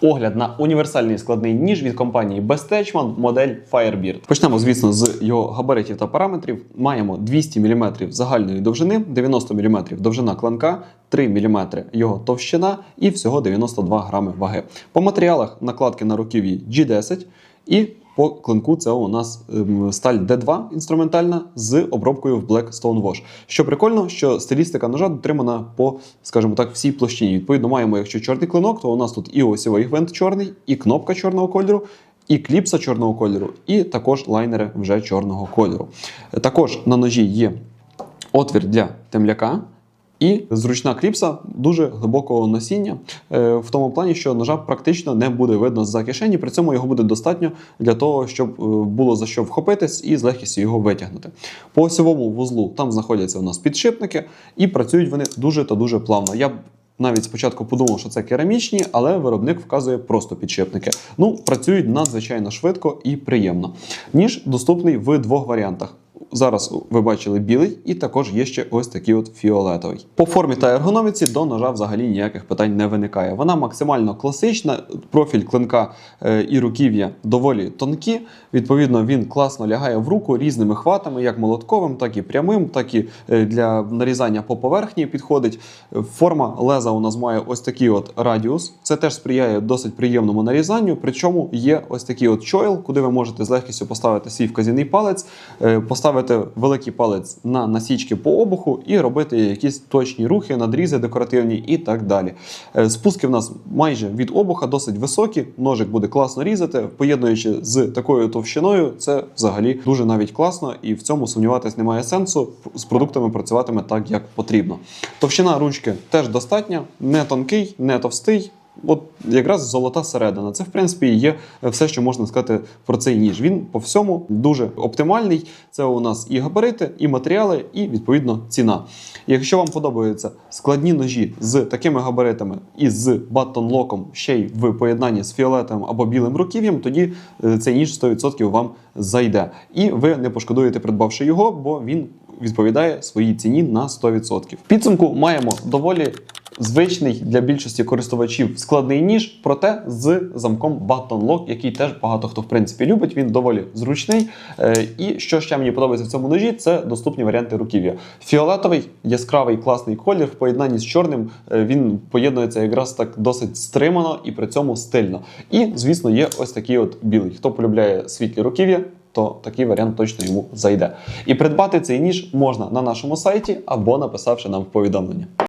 Огляд на універсальний складний ніж від компанії Bestechman модель Firebeard. Почнемо, звісно, з його габаритів та параметрів. Маємо 200 мм загальної довжини, 90 мм довжина кланка, 3 мм його товщина і всього 92 грами ваги. По матеріалах накладки на руків'ї G10 і по клинку це у нас ем, сталь D2 інструментальна з обробкою в Black Stone Wash. Що прикольно, що стилістика ножа дотримана по, скажімо так, всій площині. Відповідно, маємо, якщо чорний клинок, то у нас тут і осьовий гвинт чорний, і кнопка чорного кольору. І кліпса чорного кольору, і також лайнери вже чорного кольору. Також на ножі є отвір для темляка. І зручна кліпса дуже глибокого носіння, е, в тому плані, що ножа практично не буде видно за кишені, при цьому його буде достатньо для того, щоб е, було за що вхопитись і з легкістю його витягнути. По осьовому вузлу там знаходяться у нас підшипники, і працюють вони дуже та дуже плавно. Я навіть спочатку подумав, що це керамічні, але виробник вказує просто підшипники. Ну, працюють надзвичайно швидко і приємно. Ніж доступний в двох варіантах. Зараз ви бачили білий, і також є ще ось такий от фіолетовий. По формі та ергономіці до ножа взагалі ніяких питань не виникає. Вона максимально класична, профіль клинка е, і руків'я доволі тонкі. Відповідно, він класно лягає в руку різними хватами, як молотковим, так і прямим, так і е, для нарізання по поверхні підходить. Форма леза у нас має ось такий от радіус. Це теж сприяє досить приємному нарізанню. Причому є ось такий от чойл, куди ви можете з легкістю поставити свій вказівний палець, е, поставити великий палець на насічки по обуху і робити якісь точні рухи, надрізи декоративні і так далі. Е, Спуски в нас майже від обуха досить високі. Ножик буде класно різати, поєднуючи з такою товщиною, це взагалі дуже навіть класно, і в цьому сумніватись немає сенсу. З продуктами працюватиме так, як потрібно. Товщина ручки теж достатня, не тонкий, не товстий. От якраз золота середина. Це в принципі є все, що можна сказати про цей ніж. Він по всьому дуже оптимальний. Це у нас і габарити, і матеріали, і відповідно ціна. Якщо вам подобаються складні ножі з такими габаритами і з баттон-локом, ще й в поєднанні з фіолетовим або білим руків'ям, тоді е, цей ніж 100% вам зайде. І ви не пошкодуєте, придбавши його, бо він відповідає своїй ціні на 100%. В підсумку маємо доволі звичний для більшості користувачів складний ніж, проте з замком Button Lock, який теж багато хто в принципі любить. Він доволі зручний. Е, І що ще мені подобається в цьому ножі, це доступні варіанти руків'я. Фіолетовий, яскравий класний колір в поєднанні з чорним. е, Він поєднується якраз так досить стримано і при цьому стильно. І, звісно, є ось такий от білий. Хто полюбляє світлі руків'я, то такий варіант точно йому зайде. І придбати цей ніж можна на нашому сайті або написавши нам в повідомлення.